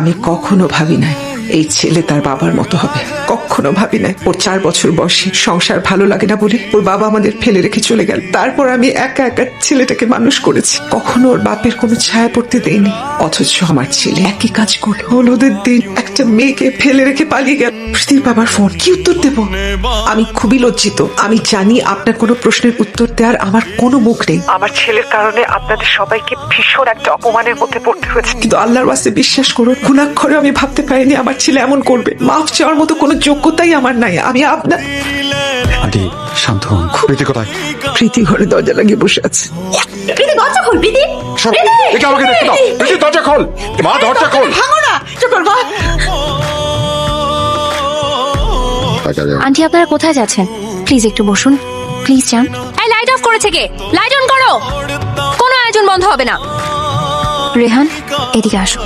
আমি কখনো ভাবি নাই। এই ছেলে তার বাবার মতো হবে। কখনো ভাবি নাই ওর চার বছর বয়সে সংসার ভালো লাগে না বলে ওর বাবা আমাদের ফেলে রেখে চলে গেল। তারপর আমি একা একা ছেলেটাকে মানুষ করেছি। কখনো ওর বাপের কোনো ছায়া পড়তে দেয়নি। অথচ আমার ছেলে একই কাজ করে হলুদের দিন একটা মেয়েকে ফেলে রেখে পালিয়ে গেল। প্রীতির বাবার ফোন কি উত্তর দেব? আমি খুবই লজ্জিত। আমি জানি আপনার কোনো প্রশ্নের উত্তর দেওয়ার আমার কোনো মুখ নেই। আমার ছেলের কারণে আপনাদের সবাইকে ভীষণ একটা অপমানের মধ্যে পড়তে হয়েছে। কিন্তু আল্লাহর ওয়াস্তে বিশ্বাস করুন গুণাক্ষরে আমি ভাবতে পারিনি আমার ছেলে এমন করবে। মাফ চাওয়ার মতো কোনো যোগ্যতাই আমার নাই। আমি আপনার আন্টি শান্ত হন। প্রীতি কোথায়? প্রীতি ঘরে দরজা লাগিয়ে বসে আছে। প্রীতি দরজা খোল প্রীতি। একে আমাকে দেখতে দাও। প্রীতি! দরজা খোল। মা দরজা খোল। ভাঙো না। চুপ কর, মা। আন্টি আপনারা কোথায় যাচ্ছেন? প্লিজ একটু বসুন। প্লিজ যান। এই লাইট অফ করেছে কে? লাইট অন করো। কোনো আয়োজন বন্ধ হবে না। রেহান এদিকে আসো।